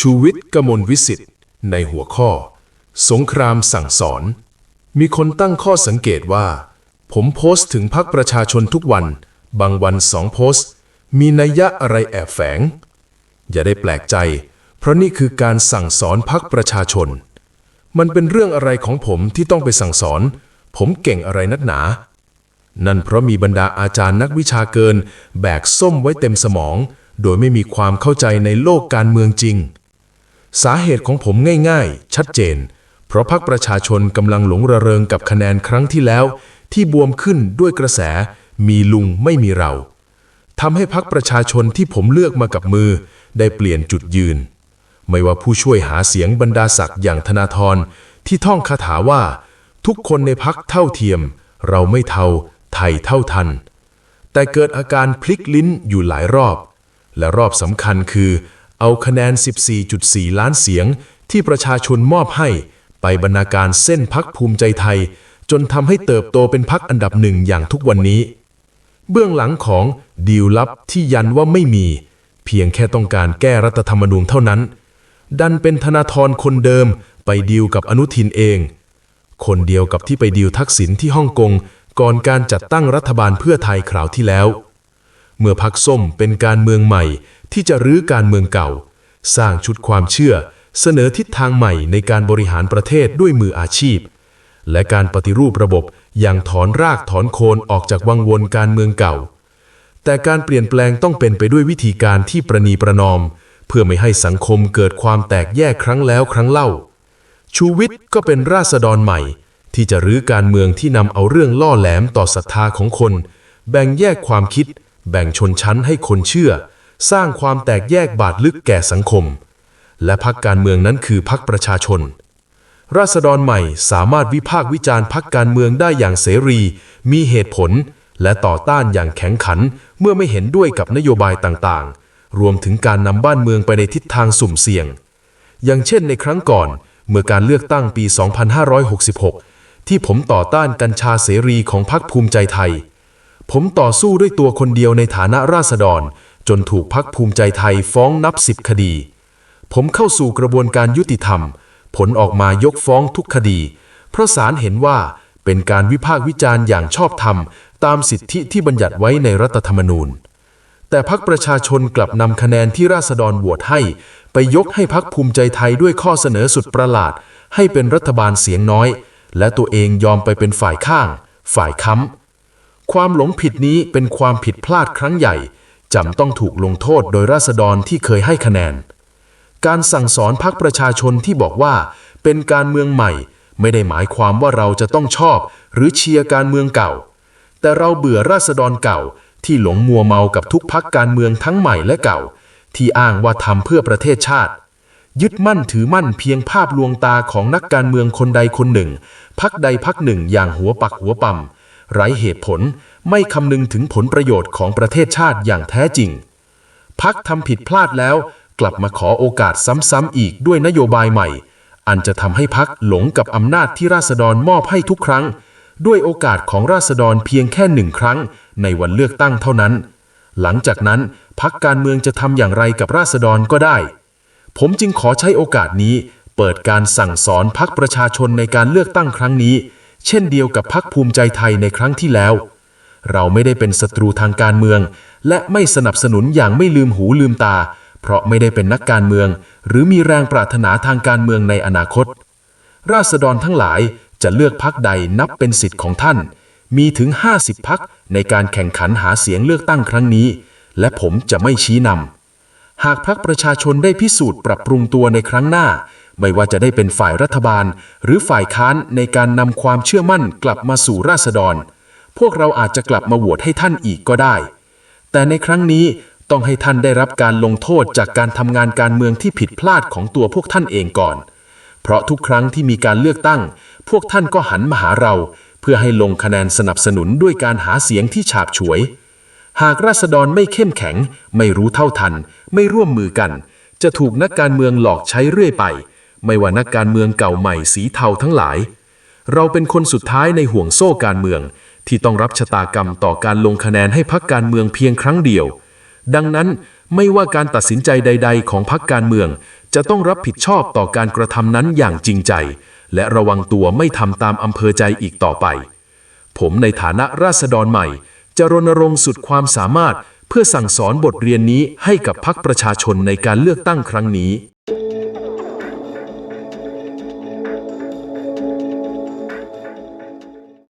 ชูวิทย์กมลวิสิทธิ์ในหัวข้อ สงครามสั่งสอน มีคนตั้งข้อสังเกตว่า ผมโพสต์ถึงพักประชาชนทุกวัน บางวันสองโพสต์ มีนัยยะอะไรแอบแฝง อย่าได้แปลกใจ เพราะนี่คือการสั่งสอนพักประชาชน มันเป็นเรื่องอะไรของผมที่ต้องไปสั่งสอน ผมเก่งอะไรนักหนา นั่นเพราะมีบรรดาอาจารย์นักวิชาเกิน แบกส้มไว้เต็มสมอง โดยไม่มีความเข้าใจในโลกการเมืองจริง สาเหตุของผมง่ายๆ ชัดเจน เพราะพรรคประชาชนกำลังหลงระเริงกับคะแนนครั้งที่แล้ว ที่บวมขึ้นด้วยกระแส มีลุงไม่มีเราทำให้พรรคประชาชนที่ผมเลือกมากับมือ ได้เปลี่ยนจุดยืน ไม่ว่าผู้ช่วยหาเสียงบรรดาศักดิ์อย่างธนาธรที่ท่องคาถาว่า ทุกคนในพักเท่าเทียม เราไม่เท่า ไทยเท่าทัน แต่เกิดอาการพลิกลิ้นอยู่หลายรอบ และรอบสำคัญคือ เอาคะแนน 14.4 ล้านเสียงที่ประชาชนมอบให้ ไปบรรณาการเส้นพักภูมิใจไทย จนทำให้เติบโตเป็นพักอันดับหนึ่งอย่างทุกวันนี้ เบื้องหลังของดีลลับที่ยันว่าไม่มี เพียงแค่ต้องการแก้รัฐธรรมนูญเท่านั้น ดันเป็นธนาธรคนเดิมไปดีลกับอนุทินเอง คนเดียวกับที่ไปดีลทักษิณที่ฮ่องกงก่อนการจัดตั้งรัฐบาลเพื่อไทยคราวที่แล้ว เมื่อพักส้มเป็นการเมืองใหม่ที่จะรื้อการเมืองเก่า สร้างชุดความเชื่อ เสนอทิศทางใหม่ในการบริหารประเทศด้วยมืออาชีพ และการปฏิรูประบบอย่างถอนรากถอนโคนออกจากวังวนการเมืองเก่า แต่การเปลี่ยนแปลงต้องเป็นไปด้วยวิธีการที่ประนีประนอม เพื่อไม่ให้สังคมเกิดความแตกแยกครั้งแล้วครั้งเล่า ชูวิทย์ก็เป็นราษฎรใหม่ ที่จะรื้อการเมืองที่นำเอาเรื่องล่อแหลมต่อศรัทธาของคน แบ่งแยกความคิด แบ่งชนชั้นให้คนเชื่อ สร้างความแตกแยกบาดลึกแก่สังคม และพักการเมืองนั้นคือพักประชาชน ราษฎรใหม่สามารถวิพากษ์วิจารณ์พักการเมืองได้อย่างเสรี มีเหตุผล และต่อต้านอย่างแข็งขันเมื่อไม่เห็นด้วยกับนโยบายต่างๆ รวมถึงการนำบ้านเมืองไปในทิศทางสุ่มเสี่ยง อย่างเช่นในครั้งก่อน เมื่อการเลือกตั้งปี 2566 ที่ผมต่อต้านกัญชาเสรีของพรรคภูมิใจไทย ผมต่อสู้ด้วยตัวคนเดียวในฐานะราษฎร จนถูกพักภูมิใจไทยฟ้องนับสิบคดี ผมเข้าสู่กระบวนการยุติธรรม ผลออกมายกฟ้องทุกคดี เพราะศาลเห็นว่าเป็นการวิพากษ์วิจารณ์อย่างชอบธรรม ตามสิทธิที่บัญญัติไว้ในรัฐธรรมนูญ แต่พักประชาชนกลับนำคะแนนที่ราษฎรโหวตให้ ไปยกให้พักภูมิใจไทยด้วยข้อเสนอสุดประหลาด ให้เป็นรัฐบาลเสียงน้อย และตัวเองยอมไปเป็นฝ่ายข้าง ฝ่ายค้ำ ความหลงผิดนี้เป็นความผิดพลาดครั้งใหญ่จำต้องถูกลงโทษโดยราษฎรที่เคยให้คะแนน การสั่งสอนพักประชาชนที่บอกว่า เป็นการเมืองใหม่ ไม่ได้หมายความว่าเราจะต้องชอบ หรือเชียร์การเมืองเก่า แต่เราเบื่อราษฎรเก่า ที่หลงมัวเมากับทุกพักการเมืองทั้งใหม่และเก่า ที่อ้างว่าทำเพื่อประเทศชาติ ยึดมั่นถือมั่นเพียงภาพลวงตาของนักการเมืองคนใดคนหนึ่งพักใดพักหนึ่งอย่างหัวปักหัวปั๊ม ไร้เหตุผลไม่คำนึงถึงผลประโยชน์ของประเทศชาติอย่างแท้จริง พักทำผิดพลาดแล้ว กลับมาขอโอกาสซ้ำๆอีกด้วยนโยบายใหม่ อันจะทำให้พักหลงกับอำนาจที่ราษฎรมอบให้ทุกครั้ง ด้วยโอกาสของราษฎรเพียงแค่หนึ่งครั้ง ในวันเลือกตั้งเท่านั้น หลังจากนั้นพักการเมืองจะทำอย่างไรกับราษฎรก็ได้ ผมจึงขอใช้โอกาสนี้ เปิดการสั่งสอนพักประชาชนในการเลือกตั้งครั้งนี้ เช่นเดียวกับพักภูมิใจไทยในครั้งที่แล้ว เราไม่ได้เป็นศัตรูทางการเมือง และไม่สนับสนุนอย่างไม่ลืมหูลืมตา เพราะไม่ได้เป็นนักการเมือง หรือมีแรงปรารถนาทางการเมืองในอนาคต ราษฎรทั้งหลายจะเลือกพักใดนับเป็นสิทธิ์ของท่าน มีถึง 50 พักในการแข่งขันหาเสียงเลือกตั้งครั้งนี้ และผมจะไม่ชี้นำหากพักประชาชนได้พิสูจน์ปรับปรุงตัวในครั้งหน้า ไม่ว่าจะได้เป็นฝ่ายรัฐบาล หรือฝ่ายค้านในการนำความเชื่อมั่นกลับมาสู่ราษฎร พวกเราอาจจะกลับมาโหวตให้ท่านอีกก็ได้ แต่ในครั้งนี้ต้องให้ท่านได้รับการลงโทษจากการทำงานการเมืองที่ผิดพลาดของตัวพวกท่านเองก่อน เพราะทุกครั้งที่มีการเลือกตั้ง พวกท่านก็หันมาหาเรา เพื่อให้ลงคะแนนสนับสนุนด้วยการหาเสียงที่ฉาบฉวย หากราษฎรไม่เข้มแข็ง ไม่รู้เท่าทัน ไม่ร่วมมือกัน จะถูกนักการเมืองหลอกใช้เรื่อยไป ไม่ว่านักการเมืองเก่าใหม่สีเทาทั้งหลาย เราเป็นคนสุดท้ายในห่วงโซ่การเมือง ที่ต้องรับชะตากรรมต่อการลงคะแนนให้พักการเมืองเพียงครั้งเดียว ดังนั้นไม่ว่าการตัดสินใจใด ๆ ของพรรคการเมือง จะต้องรับผิดชอบต่อการกระทำนั้นอย่างจริงใจ และระวังตัวไม่ทำตามอำเภอใจอีกต่อไป ผมในฐานะราษฎรใหม่ จะรณรงค์สุดความสามารถเพื่อสั่งสอนบทเรียนนี้ให้กับพรรคประชาชนในการเลือกตั้งครั้งนี้